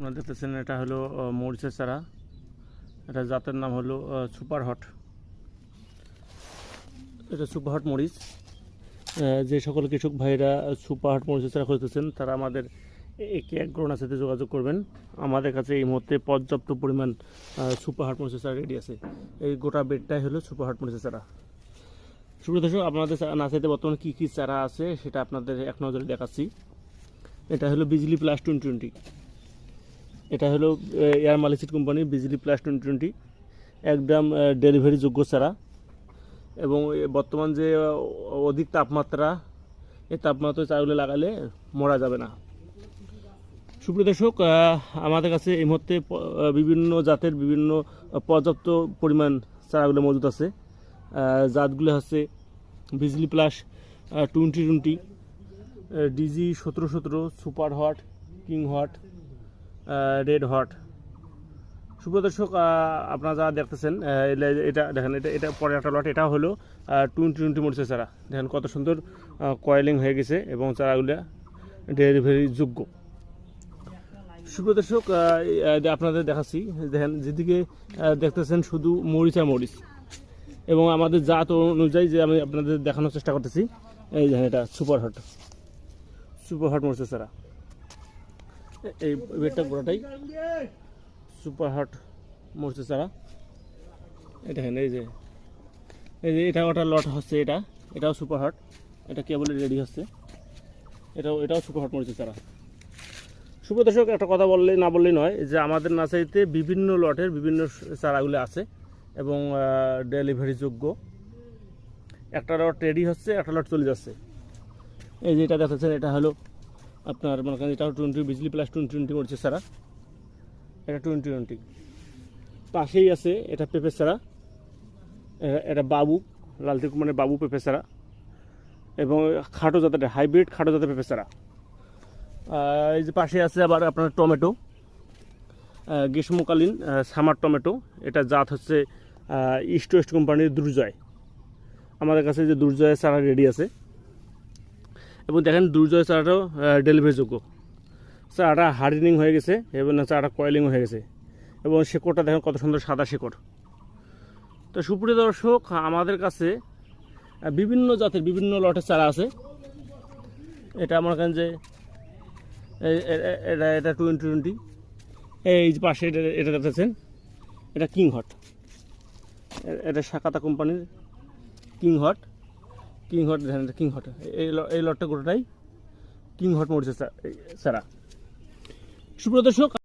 আপনারা দেখতেছেন, এটা হলো মরিচের চারা। এটা জাতের নাম হলো সুপার হট এটা সুপার হট মরিচ যে সকল কৃষক ভাইরা সুপার হট মরিচের চারা খুঁজতেছেন, তারা আমাদের একে এক গ্রহণার সাথে যোগাযোগ করবেন। আমাদের কাছে এই মুহূর্তে পর্যাপ্ত পরিমাণ সুপার হট মরিচের চারা রেডি আছে। এই গোটা বেডটাই হলো সুপার হট মরিচের চারা। সুপ্রিয় দর্শক, আপনাদের নার্সারিতে বর্তমানে কী কী চারা আছে, সেটা আপনাদের এক নজরে দেখাচ্ছি। এটা হলো বিজলি প্লাস টোয়েন্টি টোয়েন্টি এটা হলো এয়ার মালিসিড company Bijli plus twenty twenty একদম ডেলিভারি যোগ্য চারা এবং বর্তমান যে অধিক তাপমাত্রা এই তাপমাত্রায় চারাগুলো লাগালে মরা যাবে না। সুপ্রিয় দর্শক আমাদের কাছে এই মুহূর্তে বিভিন্ন জাতের বিভিন্ন পর্যাপ্ত পরিমাণ চারাগুলো মজুদ আছে। জাতগুলো হচ্ছে Bijli plus twenty twenty DG সতেরো সতেরো super hot king hot red hot সুপ্রদর্শক আপনারা যারা দেখতেছেন এটা দেখেন, এটা এটা পরে একটা লট এটা হলো টোয়েন্টি টোয়েন্টি মরিচের চারা। দেখেন কত সুন্দর কয়েলিং হয়ে গেছে এবং চারাগুলো ডেলিভারি যোগ্য। সুপ্রদর্শক আপনাদের দেখাচ্ছি। দেখেন, যেদিকে দেখতেছেন শুধু মরিচ আর মরিচ। এবং আমাদের জাত অনুযায়ী যে আমি আপনাদের দেখানোর চেষ্টা করতেছি, এই দেখেন এটা সুপার হট সুপার হট মরিচের চারা। এই বেডটা গোড়াটাই। সুপার হট মরিচের চারা এটা এই যে এই যে এটা ওটা লট হচ্ছে এটা। এটাও সুপার হট এটা কেবল রেডি হচ্ছে। এটাও এটাও সুপার হট মরিচের চারা সুপ্রদর্শক একটা কথা বললে, না বললেই নয় যে আমাদের নার্সারিতে বিভিন্ন লটের বিভিন্ন চারাগুলো আছে এবং ডেলিভারি যোগ্য। একটা লট রেডি হচ্ছে, একটা লট চলে যাচ্ছে। এই যে এটা দেখাচ্ছেন, এটা হলো আপনার মনে করেন এটা twenty Bijli plus twenty twenty করছে সারা। এটা টোয়েন্টি টোয়েন্টি পাশেই আছে এটা পেঁপে সারা এটা বাবু লালতি মানে বাবু পেঁপে সারা এবং খাটো জাতের, হাইব্রিড খাটো জাতের পেঁপে সারা এই যে পাশে আছে আবার আপনার টমেটো গ্রীষ্মকালীন সামার টমেটো, এটা জাত হচ্ছে ইস্ট ওয়েস্ট কোম্পানির দুর্জয়। আমাদের কাছে যে দুর্জয়ের চারা রেডি আছে। এবং দেখেন দুর্জয় চারাটাও ডেলিভারি যোগ্য চারাটা হার্ডেনিং হয়ে গেছে, এবং চারাটা কয়েলিং হয়ে গেছে। এবং শেকড়টা দেখেন কত সুন্দর সাদা শেকড়। তো সুপ্রিয় দর্শক, আমাদের কাছে বিভিন্ন জাতের বিভিন্ন লটের চারা আছে। এটা মনে করেন যে এটা এটা টোয়েন্টি টোয়েন্টি এই যে পাশে এটা এটা দেখতেছেন, এটা কিং হট এটা শাকাতা কোম্পানির কিং হট কিং হট দেখেন কিং হট। এই এই লটটা গোটাটাই কিং হট মরিচের সারা সুপ্রদর্শক